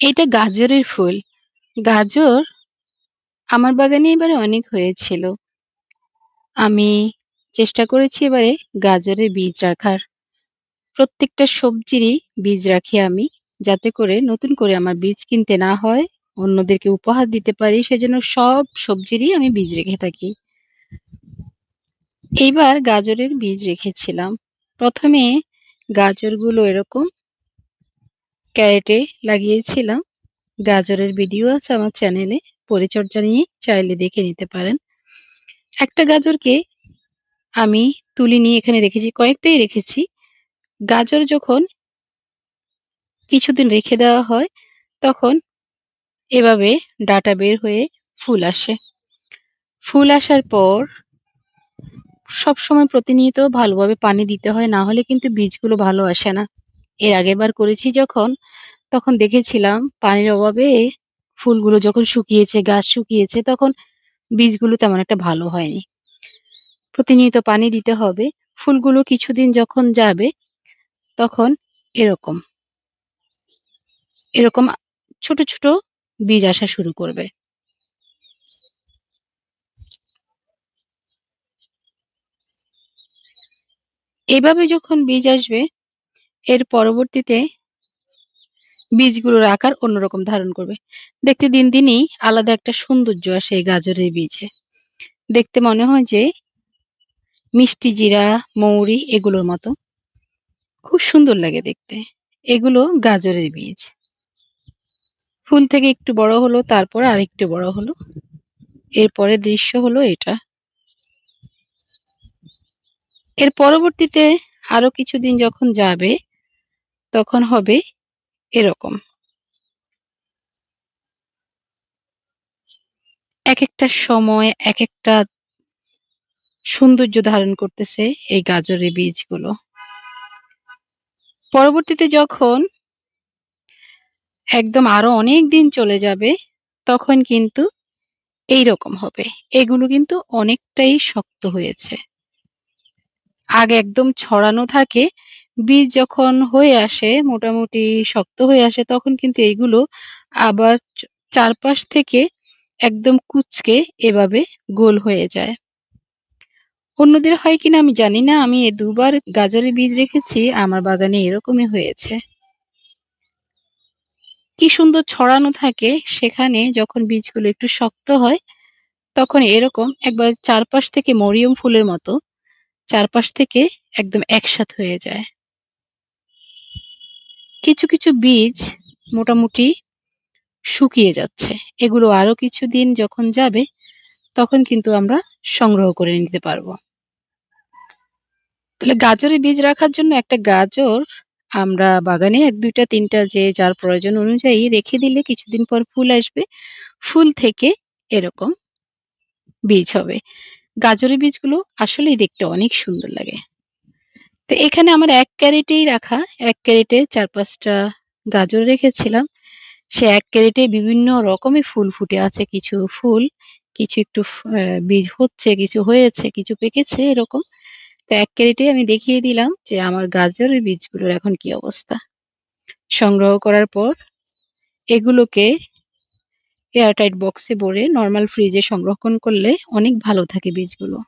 এটা গাজরের ফুল। গাজর আমার বাগানে এবারে অনেক হয়েছিল। আমি চেষ্টা করেছি এবারে গাজরের বীজ রাখার। প্রত্যেকটা সবজিরই বীজ রাখি আমি। যাতে করে নতুন করে আমার বীজ কিনতে না হয়, অন্যদেরকে উপহার দিতে পারি সেজন্য সব সবজিরই আমি বীজ রেখে থাকি। এইবার গাজরের বীজ রেখেছিলাম। প্রথমে গাজরগুলো এরকম ক্যারেটে লাগিয়েছিলাম। গাজরের ভিডিও আছে আমার চ্যানেলে। পরিচর্যা নিয়ে চাইলে দেখে নিতে পারেন। একটা গাজরকে আমি তুলি নিয়ে এখানে রেখেছি, কয়েকটাই রেখেছি। গাজর যখন কিছুদিন রেখে দেওয়া হয় তখন এভাবে ডাটা বের হয়ে ফুল আসে। ফুল আসার পর সবসময় প্রতিনিয়ত ভালোভাবে পানি দিতে হয় না হলে কিন্তু বীজগুলো ভালো আসে না। এর আগেরবার করেছি যখন তখন দেখেছিলাম পানির অভাবে ফুলগুলো যখন শুকিয়েছে, গাছ শুকিয়েছে তখন বীজগুলো তেমন একটা ভালো হয়নি। প্রতিনিয়ত পানি দিতে হবে। ফুলগুলো কিছুদিন যখন যাবে তখন এরকম। এরকম ছোট, ছোট বীজ আসা শুরু করবে। এভাবে যখন বীজ আসবে এর পরবর্তীতে বীজগুলোর আকার অন্যরকম ধারণ করবে। দেখতে দিন, দিনই আলাদা একটা সৌন্দর্য আসে এই গাজরের বীজে। দেখতে মনে হয় যে মিষ্টি জিরা, মৌরি এগুলোর মতো। খুব সুন্দর লাগে দেখতে। এগুলো গাজরের বীজ। ফুল থেকে একটু বড় হলো, তারপর আরেকটু বড় হলো। এরপরের দৃশ্য হলো এটা। এর পরবর্তীতে আরও কিছুদিন যখন যাবে তখন হবে এরকম। একেকটা সময়, একেকটা সৌন্দর্য ধারণ করতেছে এই গাজরের বীজগুলো। পরবর্তীতে যখন একদম আরও অনেক দিন চলে যাবে, তখন কিন্তু এইরকম হবে। এগুলো কিন্তু অনেকটাই শক্ত হয়েছে। আগে একদম ছড়ানো থাকে। বীজ যখন হয়ে আসে, মোটামুটি শক্ত হয়ে আসে, তখন কিন্তু এইগুলো আবার চারপাশ থেকে একদম কুঁচকে এভাবে গোল হয়ে যায়। অন্যদের হয় কিনা আমি জানি না। আমি দুবার গাজরের বীজ রেখেছি। আমার বাগানে এরকমই হয়েছে। কি সুন্দর ছড়ানো থাকে, সেখানে যখন বীজগুলো একটু শক্ত হয়, তখন এরকম একবার চারপাশ থেকে মরিয়ম ফুলের মতো চারপাশ থেকে একদম একসাথে হয়ে যায়। কিছু, বীজ মোটামুটি শুকিয়ে যাচ্ছে। এগুলো আরও কিছুদিন যখন যাবে তখন কিন্তু আমরা সংগ্রহ করে নিতে পারব। তাহলে গাজরের বীজ রাখার জন্য একটা গাজর আমরা বাগানে ১, ২ টা ৩ টা যে যার প্রয়োজন অনুযায়ী রেখে দিলে কিছুদিন পর ফুল আসবে। ফুল থেকে এরকম বীজ হবে। গাজরের বীজগুলো আসলেই দেখতে অনেক সুন্দর লাগে। তো এখানে আমার এক ক্যারেটেই রাখা। এক ক্যারেটে চার পাঁচটা গাজর রেখেছিলাম। সে এক ক্যারেটে বিভিন্ন রকমের ফুল ফুটে আছে। কিছু ফুল, কিছু একটু বীজ হচ্ছে, কিছু হয়েছে, কিছু পেকেছে এরকম। তো এক ক্যারেটে আমি দেখিয়ে দিলাম যে আমার গাজরের বীজগুলোর এখন কি অবস্থা। সংগ্রহ করার পর এগুলোকে এয়ারটাইট বক্সে ভরে নর্মাল ফ্রিজে সংরক্ষণ করলে অনেক ভালো থাকে বীজগুলো।